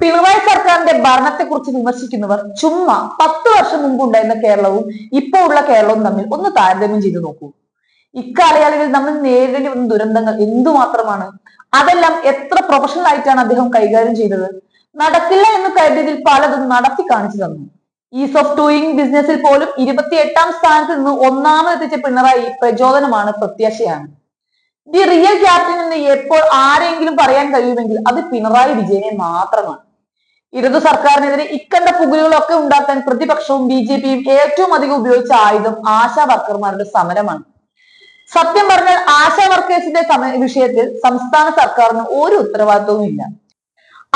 പിണറായി സർക്കാരിന്റെ ഭരണത്തെക്കുറിച്ച് വിമർശിക്കുന്നവർ ചുമ്മാ പത്ത് വർഷം മുമ്പ് ഉണ്ടായിരുന്ന കേരളവും ഇപ്പോ ഉള്ള കേരളവും തമ്മിൽ ഒന്ന് താരതമ്യം ചെയ്തു നോക്കൂ. ഇക്കാലയളവിൽ നമ്മൾ നേരിടേണ്ടി വന്ന ദുരന്തങ്ങൾ എന്തുമാത്രമാണ്? അതെല്ലാം എത്ര പ്രൊഫഷണൽ ആയിട്ടാണ് അദ്ദേഹം കൈകാര്യം ചെയ്തത്? നടക്കില്ല എന്ന് കരുതിയതിൽ പലതും നടത്തി കാണിച്ചു തന്നു. ഈസ് ഓഫ് ഡൂയിങ് ബിസിനസിൽ പോലും ഇരുപത്തി എട്ടാം സ്ഥാനത്ത് നിന്ന് ഒന്നാമതെത്തിച്ച പിണറായി പ്രചോദനമാണ് പ്രത്യാശയാണ്. ദി റിയൽ ക്യാപ്റ്റൻ എന്ന് എപ്പോൾ ആരെങ്കിലും പറയാൻ കഴിയുമെങ്കിൽ അത് പിണറായി വിജയനെ മാത്രമാണ്. ഇടതു സർക്കാരിനെതിരെ ഇക്കണ്ട പുകലുകളൊക്കെ ഉണ്ടാക്കാൻ പ്രതിപക്ഷവും ബി ജെ പിയും ഏറ്റവും അധികം ഉപയോഗിച്ച ആയുധം ആശാ വർക്കർമാരുടെ സമരമാണ്. സത്യം പറഞ്ഞാൽ ആശാ വർക്കേഴ്സിന്റെ വിഷയത്തിൽ സംസ്ഥാന സർക്കാരിന് ഒരു ഉത്തരവാദിത്വവും ഇല്ല.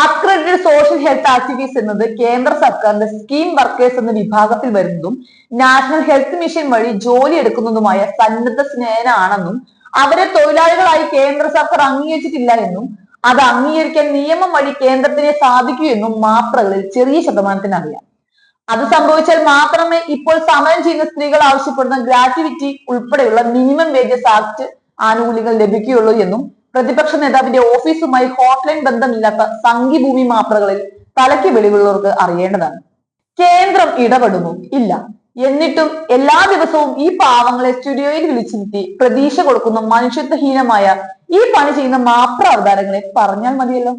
അക്രഡിറ്റഡ് സോഷ്യൽ ഹെൽത്ത് ആക്ടിവിറ്റീസ് എന്നത് കേന്ദ്ര സർക്കാരിന്റെ സ്കീം വർക്കേഴ്സ് എന്ന വിഭാഗത്തിൽ വരുന്നതും നാഷണൽ ഹെൽത്ത് മിഷൻ വഴി ജോലി എടുക്കുന്നതുമായ സന്നദ്ധ സ്നേഹനാണെന്നും അവരെ തൊഴിലാളികളായി കേന്ദ്ര സർക്കാർ അംഗീകരിച്ചിട്ടില്ല എന്നും അത് അംഗീകരിക്കാൻ നിയമം വഴി കേന്ദ്രത്തിനെ സാധിക്കൂ എന്നും മാത്രകളിൽ ചെറിയ ശതമാനത്തിന് അറിയാം. അത് സംഭവിച്ചാൽ മാത്രമേ ഇപ്പോൾ സമരം ചെയ്യുന്ന സ്ത്രീകൾ ആവശ്യപ്പെടുന്ന ഗ്രാറ്റുവിറ്റി ഉൾപ്പെടെയുള്ള മിനിമം വേജസ് ആക്ട് ആനുകൂല്യങ്ങൾ ലഭിക്കുകയുള്ളൂ എന്നും പ്രതിപക്ഷ നേതാവിന്റെ ഓഫീസുമായി ഹോട്ട്ലൈൻ ബന്ധമില്ലാത്ത സംഘിഭൂമി മാത്രകളിൽ തലയ്ക്ക് വെളിവുള്ളവർക്ക് അറിയേണ്ടതാണ്. കേന്ദ്രം ഇടപെടുന്നു. ഇല്ല. എന്നിട്ടും എല്ലാ ദിവസവും ഈ പാവങ്ങളെ സ്റ്റുഡിയോയിൽ വിളിച്ചിരുത്തി പ്രതീക്ഷ കൊടുക്കുന്ന മനുഷ്യത്വഹീനമായ ഈ പണി ചെയ്യുന്ന മാപ്ര അവതാരങ്ങളെ പറഞ്ഞാൽ മതിയല്ലോ.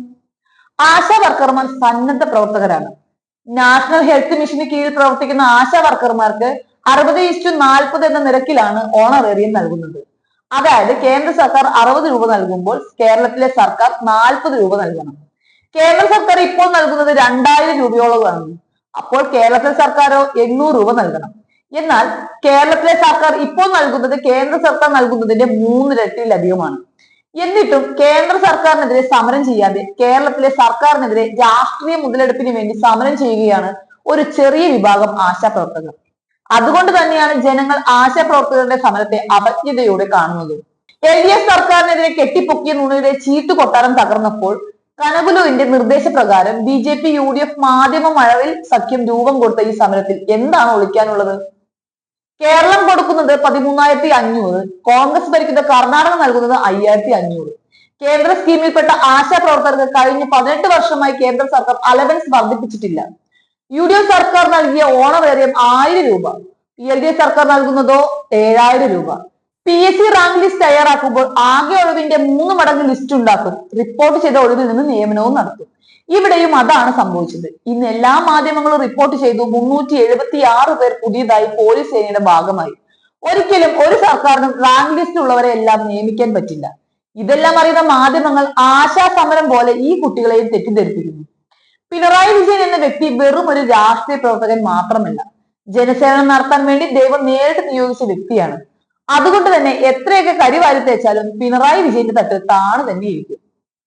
ആശാ വർക്കർമാർ സന്നദ്ധ പ്രവർത്തകരാണ്. നാഷണൽ ഹെൽത്ത് മിഷന് കീഴിൽ പ്രവർത്തിക്കുന്ന ആശാ വർക്കർമാർക്ക് അറുപത് ഇസ്റ്റു നാൽപ്പത് എന്ന നിരക്കിലാണ് ഓണറേറിയം നൽകുന്നത്. അതായത് കേന്ദ്ര സർക്കാർ അറുപത് രൂപ നൽകുമ്പോൾ കേരളത്തിലെ സർക്കാർ നാൽപ്പത് രൂപ നൽകണം. കേന്ദ്ര സർക്കാർ ഇപ്പോൾ നൽകുന്നത് രണ്ടായിരം രൂപയോളമാണ്. അപ്പോൾ കേരളത്തിലെ സർക്കാരോ എണ്ണൂറ് രൂപ നൽകണം. എന്നാൽ കേരളത്തിലെ സർക്കാർ ഇപ്പോൾ നൽകുന്നത് കേന്ദ്ര സർക്കാർ നൽകുന്നതിന്റെ മൂന്നിരട്ടിയിലധികമാണ് എന്നിട്ടും കേന്ദ്ര സർക്കാരിനെതിരെ സമരം ചെയ്യാതെ കേരളത്തിലെ സർക്കാരിനെതിരെ രാഷ്ട്രീയ മുതലെടുപ്പിന് വേണ്ടി സമരം ചെയ്യുകയാണ് ഒരു ചെറിയ വിഭാഗം ആശാപ്രവർത്തകർ. അതുകൊണ്ട് തന്നെയാണ് ജനങ്ങൾ ആശാപ്രവർത്തകരുടെ സമരത്തെ അവജ്ഞതയോടെ കാണുന്നത്. എൽ ഡി എഫ് സർക്കാരിനെതിരെ കെട്ടിപ്പൊക്കിയ നുണയുടെ ചീട്ടുകൊട്ടാരം തകർന്നപ്പോൾ കനകുലുവിന്റെ നിർദ്ദേശപ്രകാരം B J P U D F മാധ്യമ മഴവിൽ സഖ്യം രൂപം കൊടുത്ത ഈ സമരത്തിൽ എന്താണ് ഒളിക്കാനുള്ളത്? കേരളം കൊടുക്കുന്നത് പതിമൂന്നായിരത്തി അഞ്ഞൂറ് കോൺഗ്രസ് ഭരിക്കുന്ന കർണാടക നൽകുന്നത് അയ്യായിരത്തി അഞ്ഞൂറ്. കേന്ദ്ര സ്കീമിൽപ്പെട്ട ആശാ പ്രവർത്തകർക്ക് കഴിഞ്ഞ പതിനെട്ട് വർഷമായി കേന്ദ്ര സർക്കാർ അലവൻസ് വർദ്ധിപ്പിച്ചിട്ടില്ല. യു ഡി എഫ് സർക്കാർ നൽകിയ ഓണവേറിയം ആയിരം രൂപ. എൽ ഡി എഫ് സർക്കാർ നൽകുന്നതോ ഏഴായിരം രൂപ. P S C rank list തയ്യാറാക്കുമ്പോൾ ആകെ ഒഴിവിന്റെ മൂന്ന് മടങ്ങ് ലിസ്റ്റ് ഉണ്ടാക്കും. റിപ്പോർട്ട് ചെയ്ത ഒഴിവിൽ നിന്ന് നിയമനവും നടത്തും. ഇവിടെയും അതാണ് സംഭവിച്ചത്. ഇന്ന് എല്ലാ മാധ്യമങ്ങളും റിപ്പോർട്ട് ചെയ്തു. മുന്നൂറ്റി എഴുപത്തി ആറ് പേർ പുതിയതായി പോലീസ് സേനയുടെ ഭാഗമായി. ഒരിക്കലും ഒരു സർക്കാരിനും റാങ്ക് ലിസ്റ്റ് ഉള്ളവരെ എല്ലാം നിയമിക്കാൻ പറ്റില്ല. ഇതെല്ലാം അറിയുന്ന മാധ്യമങ്ങൾ ആശാ സമരം പോലെ ഈ കുട്ടികളെയും തെറ്റിദ്ധരിപ്പിക്കുന്നു. പിണറായി വിജയൻ എന്ന വ്യക്തി വെറും ഒരു രാഷ്ട്രീയ പ്രവർത്തകൻ മാത്രമല്ല. ജനസേവനം നടത്താൻ വേണ്ടി ദൈവം നേരിട്ട് നിയോഗിച്ച വ്യക്തിയാണ്. അതുകൊണ്ട് തന്നെ എത്രയൊക്കെ കരിവാരി തേച്ചാലും പിണറായി വിജയന്റെ തട്ട് താണു തന്നെ ഇരിക്കും.